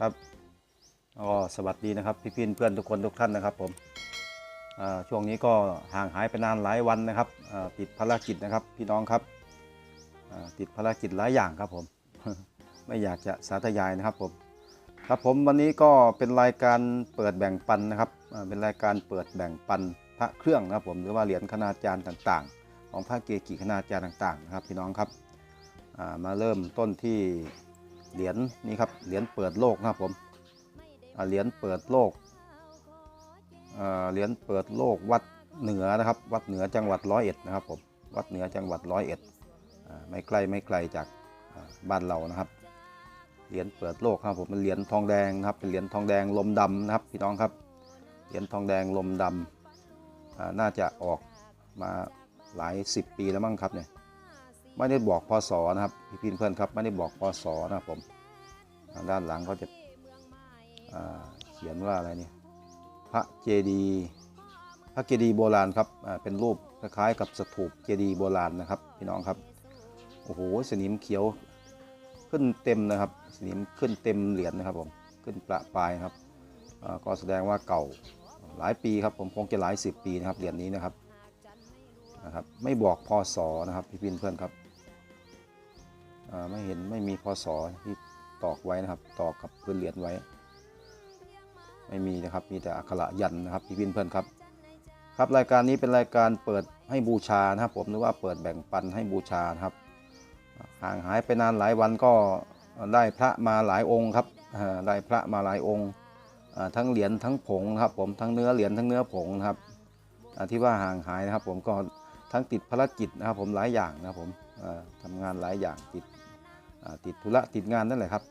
ครับก็สวัสดีนะครับพี่พี่เพื่อนทุกคนทุกท่านนะครับ ผมช่วงนี้ก็ห่างหายไปนานหลายวันนะครับติดภารกิจนะครับ พี่น้องครับติดภารกิจหลายอย่างครับผมไม่อยากจะสาธยายนะครับผมครับผมวันนี้ก็เป็นรายการเปิดแบ่งปันนะครับเป็นรายการเปิดแบ่งปันพระเครื่องนะครับผมหรือว่าเหรียญคณาจารย์ต่างๆ ของพระเกจิคณาจารย์ต่างๆนะครับ พี่น้องครับมาเริ่มต้นที่ เหรียญนี่ครับเหรียญเปิดโลกนะครับผมเหรียญเปิดโลกเหรียญเปิดโลกวัดเหนือนะครับ วัดเหนือจังหวัดร้อยเอ็ดนะครับผมวัดเหนือจังหวัดร้อยเอ็ดไม่ไกล้ไม่ไกลจากบ้านเรานะครับเหรียญเปิดโลกครับผมเป็นเหรียญทองแดงนะครับเป็นเหรียญทองแดงลมดำนะครับพี่น้องครับเหรียญทองแดงลมดำอ่าน่าจะออกมาหลายสิบปีแล้วมั้งครับเนี่ย ไม่ได้บอกพศนะครับพี่ๆเพื่อนครับไม่ได้บอกพศนะครับผมด้านหลังเขาจะาเขียนว่าอะไรเนี่ยพระเจดีพระเจดีโบราณครับเป็นรูปคล้ายๆกับสถูปเจดีโบราณนะครับพี่น้องครับโอ้โหสนิมเขียวขึ้นเต็มนะครับสนิมขึ้นเต็มเหรียญนะครับผมขึ้นประปรายครับก็แสดงว่าเก่าหลายปีครับผมคงจะหลายสิบปีนะครับเหรียญนี้นะครับนะครับ ไม่บอกพศนะครับพี่พินเพื่อนครับ ไม่เห็นไม่มีพศที่ตอกไว้นะครับ ตอกกับพื้นเหรียญไว้ ไม่มีนะครับ มีแต่อักขระยันนะครับพี่พินเพื่อนครับ ครับรายการนี้เป็นรายการเปิดให้บูชานะครับ ผมหรือว่าเปิดแบ่งปันให้บูชานะครับ ห่างหายไปนานหลายวันก็ได้พระมาหลายองค์ครับได้พระมาหลายองค์ทั้งเหรียญทั้งผงนะครับ ผมทั้งเนื้อเหรียญทั้งเนื้อผงนะครับที่ว่าห่างหายนะครับ ผมก็ทั้งติดภารกิจนะครับ ผมหลายอย่างนะครับผมอ่าทำงานหลายอย่างติด ติดธุระติดงานนั่นแหละครับ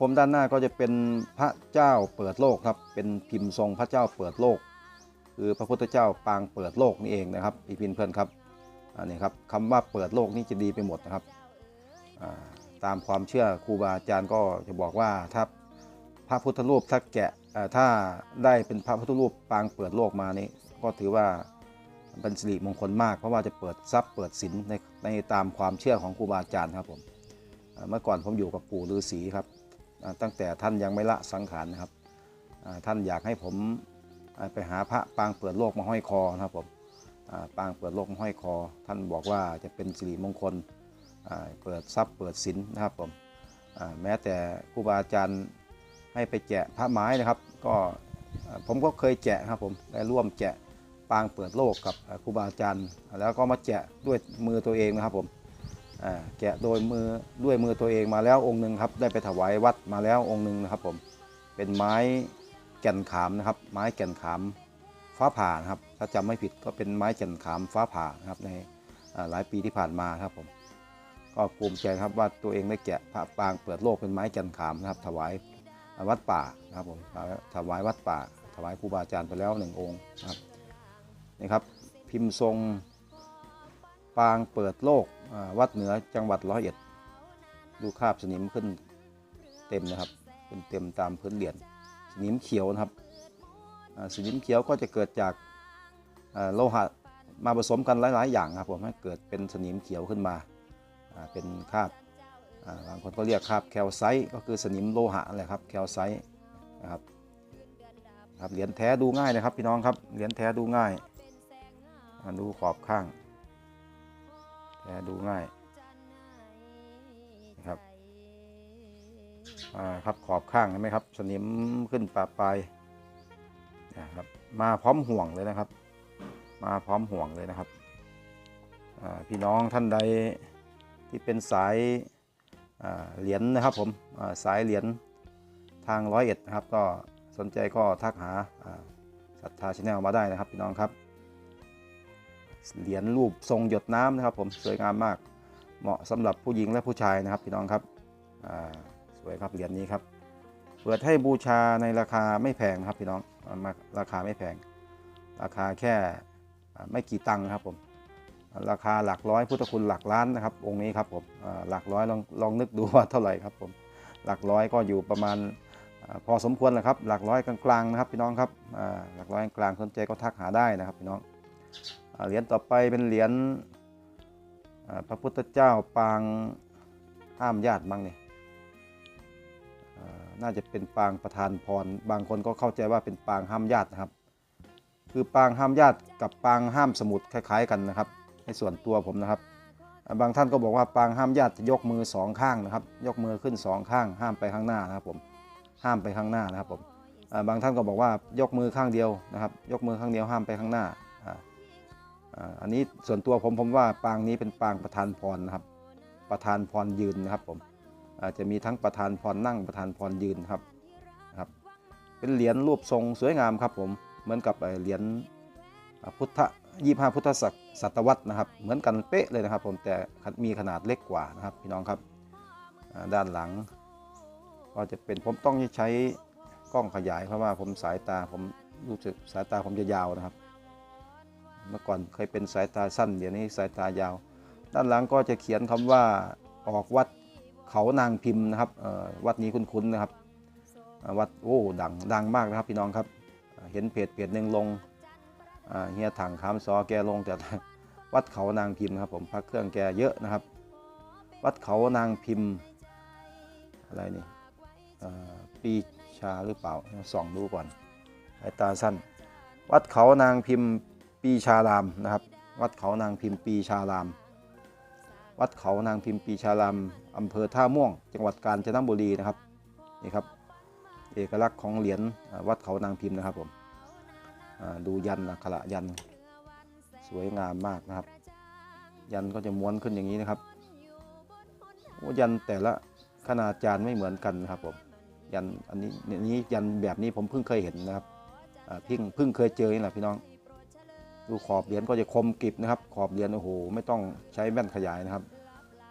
ผมด้านหน้าก็จะเป็นพระเจ้าเปิดโลกครับ เป็นพิมพ์ทรงพระเจ้าเปิดโลก คือพระพุทธเจ้าปางเปิดโลกนี่เองนะครับพี่พินเพื่อนครับอันนี้ครับคำว่าเปิดโลกนี่จะดีไปหมดนะครับตามความเชื่อครูบาอาจารย์ก็จะบอกว่าถ้าพระพุทธรูปถ้าแกะอ่ถ้าได้เป็นพระพุทธรูปปางเปิดโลกมานี่ก็ถือว่า เป็นสิริมงคลมาก เพราะว่าจะเปิดทรัพย์เปิดสินในในตามความเชื่อของครูบาอาจารย์ครับผมเมื่อก่อนผมอยู่กับปู่ฤาษีครับตั้งแต่ท่านยังไม่ละสังขารนะครับท่านอยากให้ผมไปหาพระปางเปิดโลกมาห้อยคอนะครับผมปางเปิดโลกมาห้อยคอ ท่านบอกว่าจะเป็นสิริมงคลเปิดทรัพย์เปิดสินนะครับผมแม้แต่ครูบาอาจารย์ให้ไปแกะพระไม้นะครับ ก็ผมก็เคยแกะครับผมได้ร่วมแกะ ปางเปิดโลกกับครูบาอาจารย์ แล้วก็มาแกะด้วยมือตัวเองนะครับผมแกะโดยมือด้วยมือตัวเองมาแล้วองค์หนึ่งครับได้ไปถวายวัดมาแล้วองค์หนึ่งนะครับผมเป็นไม้แก่นขามนะครับ ไม้แก่นขามฟ้าผ่านะครับ ถ้าจำไม่ผิดก็เป็นไม้แก่นขามฟ้าผ่านะครับในหลายปีที่ผ่านมาครับผมก็ภูมิใจครับว่าตัวเองได้แกะพระปางเปิดโลกเป็นไม้แก่นขามนะครับ ถวายวัดป่านะครับผมถวายวัดป่า ถวายครูบาอาจารย์ไปแล้วหนึ่งองค์นะครับ นี่ครับ พิมพ์ทรงปางเปิดโลกวัดเหนือจังหวัดร้อยเอ็ดดูคราบสนิมขึ้นเต็มนะครับขึ้นเต็มตามพื้นเหรียญสนิมเขียวนะครับสนิมเขียวก็จะเกิดจากโลหะมาผสมกันหลาย ๆ อย่างครับผมให้เกิดเป็นสนิมเขียวขึ้นมาเป็นคราบบางคนก็เรียกคราบแคลไซต์ก็คือสนิมโลหะอะไรครับแคลไซต์นะครับครับเหรียญแท้ดูง่ายนะครับพี่น้องครับเหรียญแท้ดูง่าย อ่าดูขอบข้างแท้ดูง่ายนะครับอ่าครับขอบข้างเห็นไหมครับ สนิมขึ้นปะปลายนะครับมาพร้อมห่วงเลยนะครับ มาพร้อมห่วงเลยนะครับพี่น้องท่านใดที่เป็นสายาเหรียญนะครับผมาสายเหรียญทางร้อยเอ็ดนะครับ ก็สนใจก็ทักหาอ่าศรัทธาชาแนลมาได้นะครับพี่น้องครับ เหรียญรูปทรงหยดน้ำนะครับ ผมสวยงามมาก เหมาะสำหรับผู้หญิงและผู้ชายนะครับพี่น้องครับสวยครับเหรียญนี้ครับเปิดให้บูชาในราคาไม่แพงครับพี่น้องมาราคาไม่แพง ราคาแค่ไม่กี่ตังค์ครับผมราคาหลักร้อยพุทธคุณหลักล้านนะครับ องค์นี้ครับผมหลักร้อยลองลองนึกดูว่าเท่าไหร่ครับผมหลักร้อยก็อยู่ประมาณอพอสมควรแหละครับ หลักร้อยกลางๆนะครับพี่น้องครับหลักร้อยกลางสนใจก็ทักหาได้นะครับพี่น้อง เหรียญต่อไปเป็นเหรียญพระพุทธเจ้าปางห้ามญาติบ้างนี่น่าจะเป็นปางประธานพร บางคนก็เข้าใจว่าเป็นปางห้ามญาตินะครับ คือปางห้ามญาติกับปางห้ามสมุดคล้าย ๆ กันนะครับ ในส่วนตัวผมนะครับ บางท่านก็บอกว่าปางห้ามญาติจะยกมือสองข้างนะครับ ยกมือขึ้นสองข้าง ห้ามไปข้างหน้านะครับผมห้ามไปข้างหน้านะครับผมบางท่านก็บอกว่ายกมือข้างเดียวนะครับ ยกมือข้างเดียวห้ามไปข้างหน้า อันนี้ส่วนตัวผมผมว่าปางนี้เป็นปางประธานพรนะครับ ประธานพรยืนนะครับผมอาจจะมีทั้งประธานพรนั่งประธานพรยืนครับครับ เป็นเหรียญรูปทรงสวยงามครับผมเหมือนกับเหรียญพุทธยี่ห้าพุทธศักศตวรรษนะครับ เหมือนกันเป๊ะเลยนะครับ ผมแต่มีขนาดเล็กกว่านะครับ พี่น้องครับด้านหลัง ก็จะเป็นผมต้องใช้กล้องขยายเพราะว่าผมสายตาผมรู้สึกสายตาผมจะยาวนะครับ เมื่อก่อนเคยเป็นสายตาสั้น เดี๋ยวนี้สายตายาว ด้านหลังก็จะเขียนคำว่าออกวัดเขานางพิมพ์นะครับวัดนี้คุ้นๆนะครับ วัดโอ้ดังดังมากนะครับพี่น้องครับ เห็นเพจเพจหนึ่งลงเฮียถังคามซอแกลงแต่วัดเขานางพิมพ์นะครับผมพระเครื่องแกเยอะนะครับ วัดเขานางพิมพ์อะไรนี่ปีชาหรือเปล่าส่องดูก่อนสายตาสั้น วัดเขานางพิมพ์ ปีชารามนะครับ วัดเขานางพิมพ์ปีชาราม วัดเขานางพิมพ์ปีชารามอำเภอท่าม่วง จังหวัดกาญจนบุรีนะครับนี่ครับ เอกลักษณ์ของเหรียญวัดเขานางพิมพ์นะครับผมดูยันอักขระยันสวยงามมากนะครับ ยันก็จะม้วนขึ้นอย่างนี้นะครับยันแต่ละขนาดจานไม่เหมือนกันนะครับผมยันอันนี้นี้ยันแบบนี้ผมเพิ่งเคยเห็นนะครับเพิ่งเพิ่งเคยเจอนี่แหละพี่น้อง ดูขอบเหรียญก็จะคมกริบนะครับ ขอบเหรียญโอ้โหไม่ต้องใช้แว่นขยายนะครับ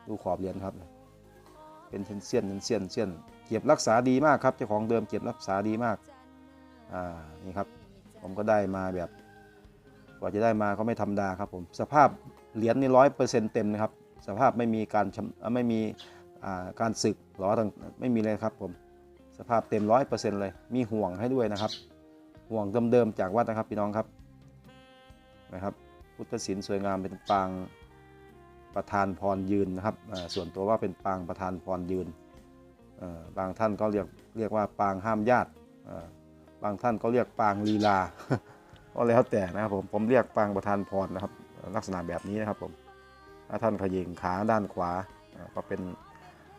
ดูขอบเหรียญครับ เป็นเส้นเส้นเป็นเส้นเส้นเก็บรักษาดีมากครับเจ้าของเดิมเก็บรักษาดีมากอ่านี่ครับ ผมก็ได้มาแบบกว่าจะได้มาก็ไม่ธรรมดาครับผมสภาพเหรียญนี่ร้อยเปอร์เซ็นต์เต็มนะครับ สภาพไม่มีการไม่มีการสึกหรอต่างไม่มีเลยครับผมสภาพเต็มร้อยเปอร์เซ็นต์เลย มีห่วงให้ด้วยนะครับ ห่วงเดิมๆจากวัดนะครับพี่น้องครับ นะครับ พุทธศิลป์สวยงามเป็นปางประธานพรยืนนะครับส่วนตัวว่าเป็นปางประธานพรยืน บางท่านก็เรียกเรียกว่าปางห้ามญาติบางท่านก็เรียกปางลีลา ก็แล้วแต่นะครับผมผมเรียกปางประธานพรนะครับ ลักษณะแบบนี้นะครับผมถ้าท่านขยิงขาด้านขวาก็เป็น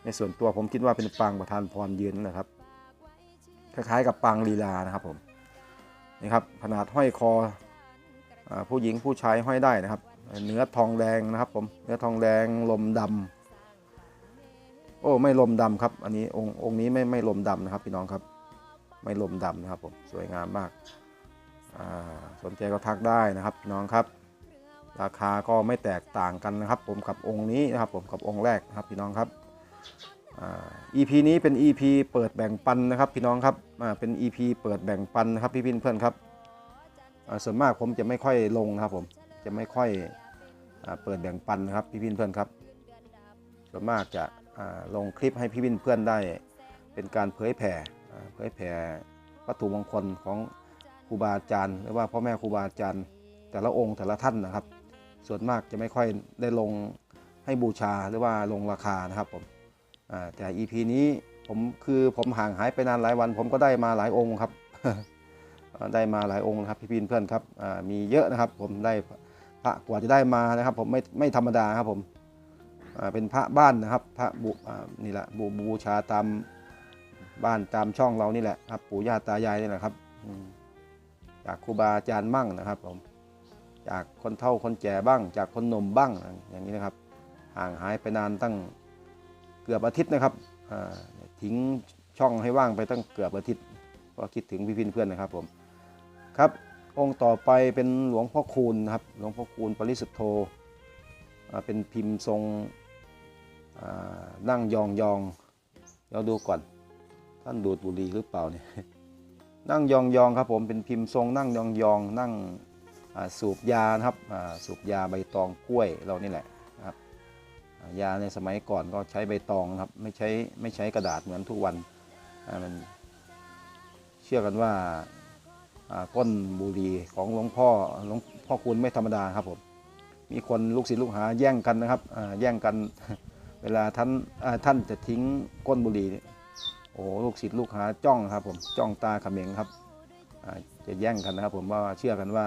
ในส่วนตัวผมคิดว่าเป็นปางประธานพรยืนนะครับคล้ายๆกับปางลีลานะครับผมนี่ครับขนาดห้อยคอ ผู้หญิงผู้ชายห้อยได้นะครับ เนื้อทองแดงนะครับผมเนื้อทองแดงลมดำโอ้ไม่ลมดำครับ อันนี้องค์องค์นี้ไม่ไม่ลมดำนะครับ พี่น้องครับ ไม่ลมดำนะครับผมสวยงามมากอ่าสนใจก็ทักได้นะครับพี่น้องครับ ราคาก็ไม่แตกต่างกันนะครับ ผมกับองค์นี้นะครับ ผมกับองค์แรกนะครับพี่น้องครับอ่า EP นี้เป็น EP เปิดแบ่งปันนะครับ พี่น้องครับอ่าเป็น EP เปิดแบ่งปันนะครับพี่พี่เพื่อนครับ ส่วนมากผมจะไม่ค่อยลงครับผมจะไม่ค่อยอเปิดแบ่งปันนะครับพี่พินเพื่อนครับ ส่วนมากจะลงคลิปให้พี่พินเพื่อนได้ เป็นการเผยแผ่เผยแผ่วัตถุมงคลของครูบาอาจารย์หรือว่าพ่อแม่ครูบาอาจารย์แต่ละองค์แต่ละท่านนะครับ ส่วนมากจะไม่ค่อยได้ลงให้บูชาหรือว่าลงราคานะครับผมแต่ EP นี้ผมคือผมห่างหายไปนานหลายวัน ผมก็ได้มาหลายองค์ครับ ได้มาหลายองค์นะครับพี่พินเพื่อนครับมีเยอะนะครับ ผมได้พระกว่าจะได้มานะครับ ผมไม่ไม่ธรรมดาครับผมเป็นพระบ้านนะครับ พระบุนี่แหละบูบูชาตามบ้านตามช่องเรานี่แหละครับปู่ย่าตายายนี่แหละครับจากครูบาอาจารย์มั่งนะครับ ผม จากคนเฒ่าคนแก่บ้าง จากคนหนุ่มบ้างอย่างนี้นะครับ ห่างหายไปนานตั้งเกือบอาทิตย์นะครับทิ้งช่องให้ว่างไปตั้งเกือบอาทิตย์ก็คิดถึงพี่พินเพื่อนนะครับผม ครับ องค์ต่อไปเป็นหลวงพ่อคูณนะครับ หลวงพ่อคูณปริสุทธโธเป็นพิมพ์ทรงนั่งยองยองเราดูก่อน ท่านดูดบุหรี่หรือเปล่าเนี่ยนั่งยองยองครับผมเป็นพิมพ์ทรงนั่งยองยองนั่งสูบยานะครับสูบยาใบตองกล้วยเรานี่แหละครับยาในสมัยก่อนก็ใช้ใบตองครับไม่ใช้ไม่ใช้กระดาษเหมือนทุกวันมันเชื่อกันว่า ก้นบุหรีของหลวงพ่อหลวงพ่อคุณไม่ธรรมดาครับผมมีคนลูกศิษย์ลูกหาแย่งกันนะครับแย่งกันเวลาท่านท่านจะทิ้งก้นบุหรีโอ้ลูกศิษย์ลูกหาจ้องครับผมจ้องตาขม็งครับจะแย่งกันนะครับผมว่าเชื่อกันว่า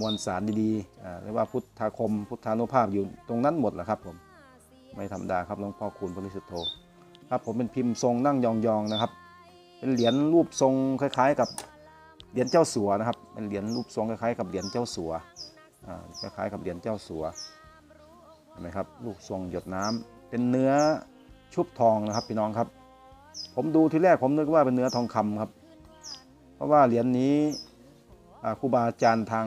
มวลสารดีๆหรือว่าพุทธาคมพุทธานุภาพอยู่ตรงนั้นหมดแหละครับผมไม่ธรรมดาครับหลวงพ่อคูณบริสุทธโธครับผมเป็นพิมพ์ทรงนั่งยองๆนะครับ เป็นเหรียญรูปทรงคล้าย ๆ กับ เหรียญเจ้าสัวนะครับเป็นเหรียญรูปทรงคล้ายๆกับเหรียญเจ้าสัวคล้ายๆกับเหรียญเจ้าสัวเห็นไหมครับลูกทรงหยดน้ำเป็นเนื้อชุบทองนะครับพี่น้องครับ ผมดูทีแรกผมนึกว่าเป็นเนื้อทองคำครับ เพราะว่าเหรียญนี้ครูบาอาจารย์ทาง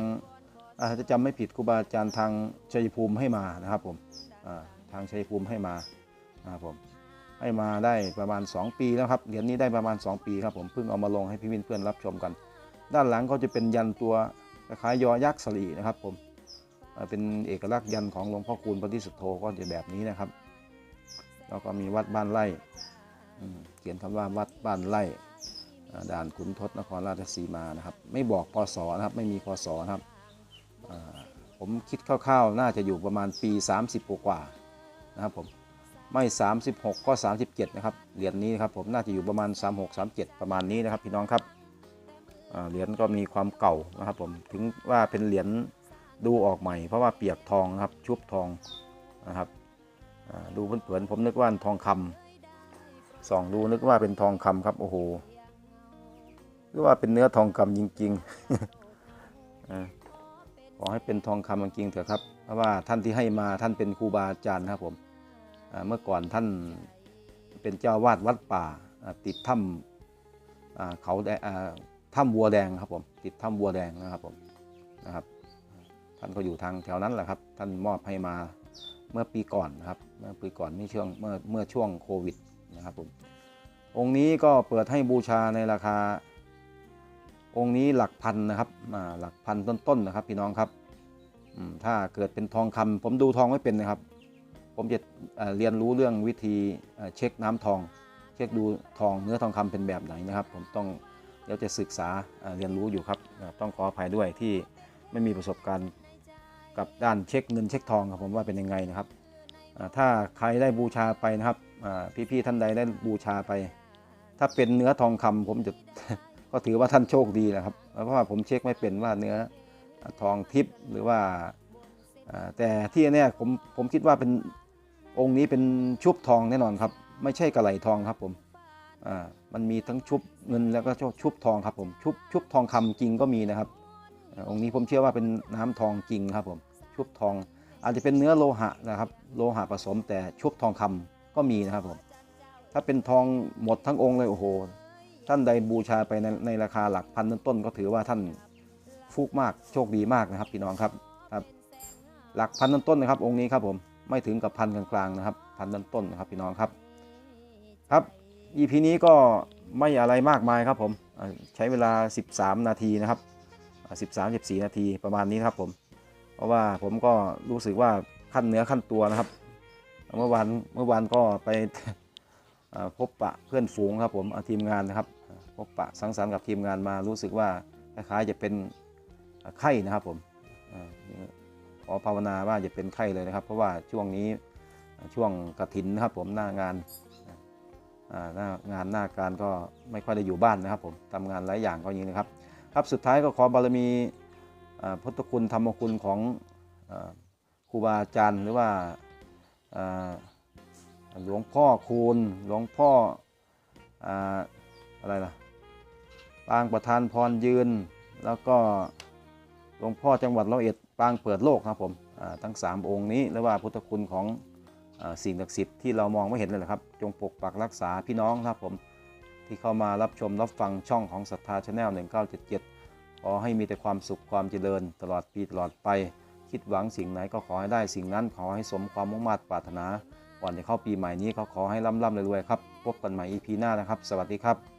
อาจะจำไม่ผิดครูบาอาจารย์ทางชัยภูมิให้มานะครับผมทางชัยภูมิให้มานะครับผมให้มาได้ประมาณ 2 ปีแล้วครับเหรียญนี้ได้ประมาณ 2 ปีครับผมเพิ่งเอามาลงให้พี่วินเพื่อนรับชมกัน ด้านหลังก็จะเป็นยันตัวคล้ายยอยักษ์สลีนะครับผมเป็นเอกลักษณ์ยันของหลวงพ่อคูณปฏิสุทโธก็จะแบบนี้นะครับ แล้วก็มีวัดบ้านไร่เขียนคำว่าวัดบ้านไร่ด่านขุนทศนครราชสีมานะครับ ไม่บอกพศนะครับ ไม่มีพศนะครับผมคิดคร่าวๆ น่าจะอยู่ประมาณปี 30 กว่านะครับผมไม่ 36 ก็ 37 นะครับ เหรียญนี้นะครับผมน่าจะอยู่ประมาณ 36 37 ประมาณนี้นะครับพี่น้องครับ เหรียญก็มีความเก่านะครับผมถึงว่าเป็นเหรียญดูออกใหม่ เพราะว่าเปียกทองนะครับชุบทองนะครับดูเผินๆผมนึกว่าทองคำส่องดูนึกว่าเป็นทองคำครับโอ้โหนึกว่าเป็นเนื้อทองคำจริงๆขอให้เป็นทองคำจริงเถอะครับเพราะว่าท่านที่ให้มาท่านเป็นครูบาอาจารย์นะครับผมเมื่อก่อนท่านเป็นเจ้าวาดวัดป่าติดถ้ำเขาแดอ่า ถ้ำวัวแดงครับผมติดถ้ำวัวแดงนะครับผมนะครับ ท่านก็อยู่ทางแถวนั้นแหละครับ ท่านมอบให้มาเมื่อปีก่อนนะครับ เมื่อปีก่อนนี่ช่วงเมื่อเมื่อช่วงโควิดนะครับผมองค์นี้ก็เปิดให้บูชาในราคา องค์นี้หลักพันนะครับอ่าหลักพันต้นๆนะครับ พี่น้องครับถ้าเกิดเป็นทองคำผมดูทองไม่เป็นนะครับ ผมจะเรียนรู้เรื่องวิธีเอ่อเช็คน้ำทอง เช็คดูทองเนื้อทองคำเป็นแบบไหนนะครับ ผมต้อง เดี๋ยวจะศึกษาเรียนรู้อยู่ครับ ต้องขออภัยด้วยที่ไม่มีประสบการณ์กับด้านเช็คเงินเช็คทองครับผมว่าเป็นยังไงนะครับ ถ้าใครได้บูชาไปนะครับพี่ๆท่านใดได้บูชาไป ถ้าเป็นเนื้อทองคำผมจะก็ถือว่าท่านโชคดีนะครับ เพราะว่าผมเช็คไม่เป็นว่าเนื้อทองทิพย์หรือว่าแต่ที่แน่ผมผมคิดว่าเป็นองค์นี้เป็นชุบทองแน่นอนครับ ไม่ใช่กระไหลทองครับผมอ่า มันมีทั้งชุบเงินแล้วก็ชุบทองครับผมชุบชุบทองคำจริงก็มีนะครับองค์นี้ผมเชื่อว่าเป็นน้ำทองจริงครับผมชุบทอง อาจจะเป็นเนื้อโลหะนะครับ โลหะผสมแต่ชุบทองคำก็มีนะครับผมถ้าเป็นทองหมดทั้งองค์เลยโอ้โหท่านใดบูชาไปในในราคาหลักพันต้นๆก็ถือว่าท่านฟุกมากโชคดีมากนะครับพี่น้องครับครับ หลักพันต้นๆนะครับ องค์นี้ครับผมไม่ถึงกับพันกลางๆนะครับ พันต้นๆนะครับพี่น้องครับ ครับ EP นี้ก็ไม่อะไรมากมายครับผมใช้เวลา 13 นาทีนะครับ 13-14 นาทีประมาณนี้ครับผม เพราะว่าผมก็รู้สึกว่าขั้นเนื้อขั้นตัวนะครับ เมื่อวานเมื่อวานก็ไปพบปะเพื่อนฝูงครับผมทีมงานนะครับ พบปะสังสรรค์กับทีมงานมารู้สึกว่าคล้ายๆจะเป็นไข้นะครับผมขอภาวนาว่าจะเป็นไข้เลยนะครับ เพราะว่าช่วงนี้ช่วงกระถินนะครับผมหน้างาน งานหน้าการก็ไม่ค่อยได้อยู่บ้านนะครับผมทำงานหลายอย่างก็อย่างนี้นะครับครับสุดท้ายก็ขอบารมีพุทธคุณธรรมคุณของอครูบาอาจารย์หรือว่าหลวงพ่อคูณหลวงพ่อออะไรล่ะปางประธานพรยืน แล้วก็หลวงพ่อจังหวัดร้อยเอ็ดปางเปิดโลกครับผมทั้ง 3 องค์นี้หรือว่าพุทธคุณของ สิ่งศักดิ์สิทธิ์ที่เรามองไม่เห็นเลยนะครับ จงปกปักรักษาพี่น้องครับผมที่เข้ามารับชมรับฟังช่องของศรัทธาชาแนล1977 ขอให้มีแต่ความสุขความเจริญ ตลอดปีตลอดไป คิดหวังสิ่งไหนก็ขอให้ได้สิ่งนั้นขอให้สมความมุ่งมั่นปรารถนาก่อนจะเข้าปีใหม่นี้ก็ขอให้ร่ำร่ำรวยๆครับพบกันใหม่ EP หน้านะครับ สวัสดีครับ